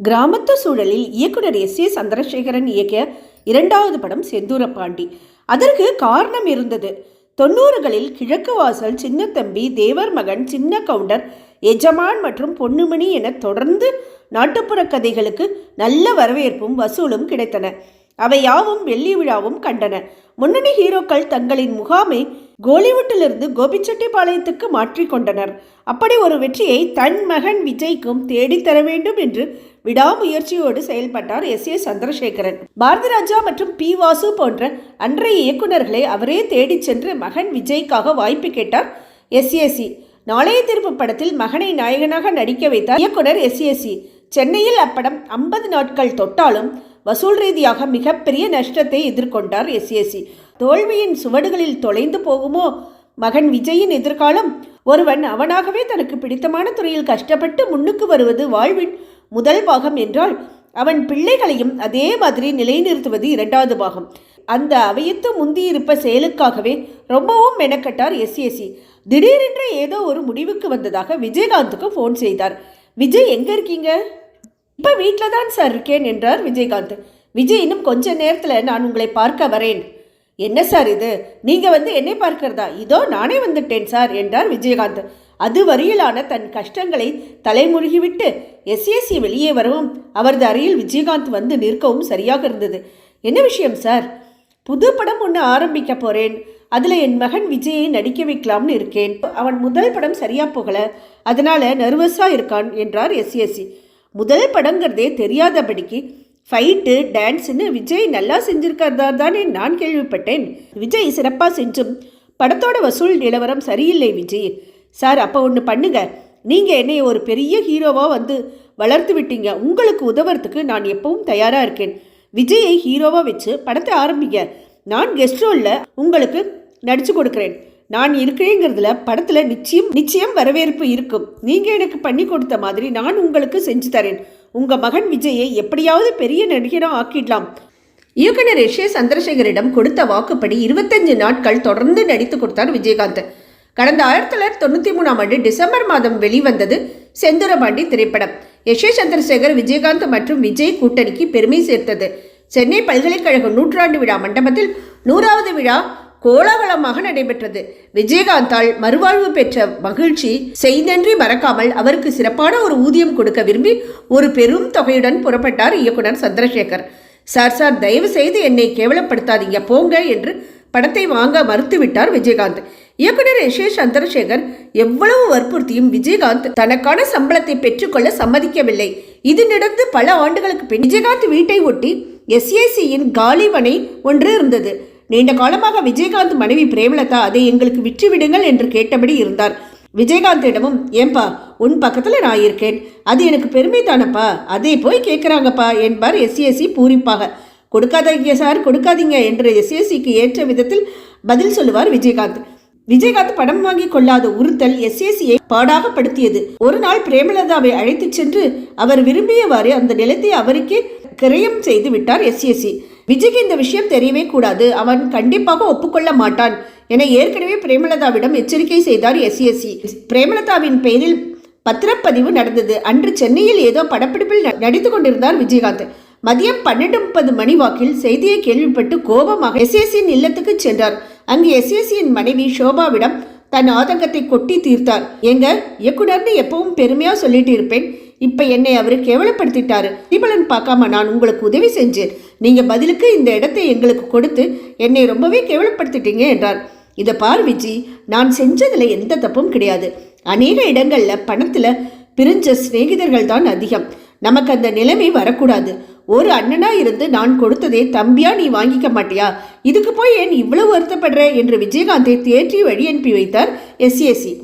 கிராமத்து சூழலில் இயக்குனர் எஸ் ஏ சந்திரசேகரன் இயக்கிய இரண்டாவது படம் செந்தூரப்பாண்டி. அதற்கு காரணம் இருந்தது. தொண்ணூறுகளில் கிழக்கு வாசல் சின்னத்தம்பி தேவர் மகன் சின்ன கவுண்டர் எஜமான் மற்றும் பொன்னுமணி என தொடர்ந்து நாட்டுப்புற கதைகளுக்கு நல்ல வரவேற்பும் வசூலும் கிடைத்தன. அவை யாவும் வெள்ளி விழாவும் கண்டன. முன்னணி ஹீரோக்கள் தங்களின் முகாமை கோலிவுட்டிலிருந்து கோபிச்செட்டிப்பாளையத்துக்கு மாற்றிக்கொண்டனர். அப்படி ஒரு வெற்றியை தன் மகன் விஜய்க்கும் தேடித்தர வேண்டும் என்று விடாமுயற்சியோடு செயல்பட்டார் எஸ் ஏ சந்திரசேகரன். பாரதி ராஜா மற்றும் பி வாசு போன்ற அன்றைய இயக்குனர்களை அவரே தேடிச் சென்று மகன் விஜய்க்காக வாய்ப்பு கேட்டார் எஸ்ஏசி நாளைய தீர்ப்பு படத்தில் மகனை நாயகனாக நடிக்க வைத்தார் இயக்குனர் எஸ்ஏசி சென்னையில் அப்படம் ஐம்பது நாட்கள் தொட்டாலும் வசூல் ரீதியாக மிகப்பெரிய நஷ்டத்தை எதிர்கொண்டார் எஸ்ஏசி தோல்வியின் சுவடுகளில் தொலைந்து போகுமோ? மகன் விஜயின் எதிர்காலம்? ஒருவன் அவனாகவே தனக்கு பிடித்தமான துறையில் கஷ்டப்பட்டு முன்னுக்கு வருவது வாழ்வின் முதல் பாகம் என்றால் அவன் பிள்ளைகளையும் அதே மாதிரி நிலைநிறுத்துவது இரண்டாவது பாகம். அந்த அவையத்து முந்தியிருப்ப செயலுக்காகவே ரொம்பவும் மெனக்கட்டார் எஸ்ஏசி திடீரென்று ஏதோ ஒரு முடிவுக்கு வந்ததாக விஜயகாந்துக்கு ஃபோன் செய்தார். விஜய் எங்க இருக்கீங்க? இப்போ வீட்டில் தான் சார் இருக்கேன் என்றார் விஜயகாந்த். விஜய் இன்னும் கொஞ்ச நேரத்தில் நான் உங்களை பார்க்க வரேன். என்ன சார் இது? நீங்கள் வந்து என்னை பார்க்கிறதா? இதோ நானே வந்துட்டேன் சார் என்றார் விஜயகாந்த். அது வரையிலான தன் கஷ்டங்களை தலைமுழுகிவிட்டு எஸ்ஏசி வெளியே வரவும் அவரது அறையில் விஜயகாந்த் வந்து நிற்கவும் சரியாக இருந்தது. என்ன விஷயம் சார்? புது படம் ஒன்று ஆரம்பிக்க போகிறேன் அதில் என் மகன் விஜயை நடிக்க வைக்கலாம்னு இருக்கேன். அவன் முதல் படம் சரியாக போகல. அதனால் நர்வஸாக இருக்கான் என்றார் எஸ்எஸ்சி முதல் படங்கிறதே தெரியாதபடிக்கு ஃபைட்டு டான்ஸ்னு விஜய் நல்லா செஞ்சுருக்கிறதா தானே நான் கேள்விப்பட்டேன். விஜய் சிறப்பாக செஞ்சும். படத்தோட வசூல் நிலவரம் சரியில்லை விஜய். சார் அப்போ ஒன்று பண்ணுங்கள் நீங்கள் என்னை ஒரு பெரிய ஹீரோவாக வந்து வளர்த்து விட்டீங்க. உங்களுக்கு உதவுறதுக்கு நான் எப்பவும் தயாராக இருக்கேன். விஜயை ஹீரோவாக வச்சு படத்தை ஆரம்பிங்க. நான் கெஸ்ட் ரோலில் உங்களுக்கு நடித்து கொடுக்குறேன். நான் இருக்கிறேங்கிறதுல படத்தில் நிச்சயம் நிச்சயம் வரவேற்பு இருக்கும். நீங்கள் எனக்கு பண்ணி கொடுத்த மாதிரி நான் உங்களுக்கு செஞ்சு தரேன். உங்கள் மகன் விஜயை எப்படியாவது பெரிய நடிகராக ஆக்கிடலாம். இயக்குனர் ரிஷே சந்திரசேகரிடம் கொடுத்த வாக்குப்படி இருபத்தஞ்சு நாட்கள் தொடர்ந்து நடித்து கொடுத்தார் விஜயகாந்த். கடந்த ஆயிரத்தி தொள்ளாயிரத்தி தொண்ணூற்றி மூணாம் ஆண்டு டிசம்பர் மாதம் வெளிவந்தது செந்துரபாண்டி திரைப்படம். எஸ். சந்திரசேகர் விஜயகாந்த் மற்றும் விஜய் கூட்டணிக்கு பெருமை சேர்த்தது. சென்னை பல்கலைக்கழக நூற்றாண்டு விழா மண்டபத்தில் நூறாவது விழா கோலாகலமாக நடைபெற்றது. விஜயகாந்தால் மறுவாழ்வு பெற்ற மகிழ்ச்சி செய்தன்றி மறக்காமல் அவருக்கு சிறப்பான ஒரு ஊதியம் கொடுக்க விரும்பி ஒரு பெரும் தொகையுடன் புறப்பட்டார் இயக்குனர் சந்திரசேகர். சார் சார் தயவு செய்து என்னை கேவலப்படுத்தாதீங்க போங்க என்று படத்தை வாங்க மறுத்துவிட்டார் விஜயகாந்த். இயக்குனர் எஸ் ஏ சந்திரசேகர் எவ்வளவு வற்புறுத்தியும் விஜயகாந்த் தனக்கான சம்பளத்தை பெற்றுக்கொள்ள சம்மதிக்கவில்லை. இது நடந்து பல ஆண்டுகளுக்கு பின் விஜயகாந்த் வீட்டை ஒட்டி எஸ்ஏசியின் காலிமனை ஒன்று இருந்தது. நீண்ட காலமாக விஜயகாந்த் மனைவி பிரேமலதா அதை எங்களுக்கு விற்று விடுங்கள் என்று கேட்டபடி இருந்தார். விஜயகாந்திடமும் ஏன்பா உன் பக்கத்தில் நான் இருக்கேன். அது எனக்கு பெருமை தானப்பா? அதை போய் கேட்குறாங்கப்பா என்பார் எஸ்ஏசி பூரிப்பாக. கொடுக்காதீங்க சார் கொடுக்காதீங்க என்று எஸ்ஏசிக்கு ஏற்ற விதத்தில் பதில் சொல்லுவார் விஜயகாந்த். விஜயகாந்த் படம் வாங்கி கொள்ளாத உறுத்தல் எஸ்ஏசியை பாடாகப்படுத்தியது ஒரு நாள் பிரேமலதாவை அழைத்துச் சென்று அவர் விரும்பியவாறு அந்த நிலத்தை அவருக்கே கிரயம் செய்து விட்டார் எஸ்ஏசி விஜய்க்கு இந்த விஷயம் தெரியவே கூடாது. அவன் கண்டிப்பாக ஒப்புக்கொள்ள மாட்டான் என ஏற்கனவே பிரேமலதாவிடம் எச்சரிக்கை செய்தார் எஸ்ஏசி பிரேமலதாவின் பெயரில் பத்திரப்பதிவு நடந்தது. அன்று சென்னையில் ஏதோ படப்பிடிப்பில் நடித்து கொண்டிருந்தார் விஜயகாந்த். மதியம் பன்னெண்டு முப்பது மணி வாக்கில் செய்தியை கேள்விப்பட்டு கோபமாக எஸ்ஏசியின் இல்லத்துக்கு சென்றார். அங்கு எஸ்ஏசியின் மனைவி ஷோபாவிடம் தன் ஆதங்கத்தை கொட்டி தீர்த்தார். எங்க இயக்குனர்னு எப்பவும் பெருமையா சொல்லிட்டு இருப்பேன். இப்ப என்னை அவரு கேவலப்படுத்திட்டாரு. தீபலன் பார்க்காம நான் உங்களுக்கு உதவி செஞ்சேன். நீங்க பதிலுக்கு இந்த இடத்தை எங்களுக்கு கொடுத்து என்னை ரொம்பவே கேவலப்படுத்திட்டீங்க என்றார். இதை பார் விஜி நான் செஞ்சதுல எந்த தப்பும் கிடையாது. அநேக இடங்கள்ல பணத்துல பிரிஞ்ச சிநேகிதர்கள் தான் அதிகம். நமக்கு அந்த நிலைமை வரக்கூடாது. ஒரு அண்ணனா இருந்து நான் கொடுத்ததே தம்பியா நீ வாங்கிக்க மாட்டியா? இதுக்கு போய் ஏன் இவ்வளவு வருத்தப்படுற? என்று விஜயகாந்தை தேற்றி வழி அனுப்பி வைத்தார் எஸ்ஏசி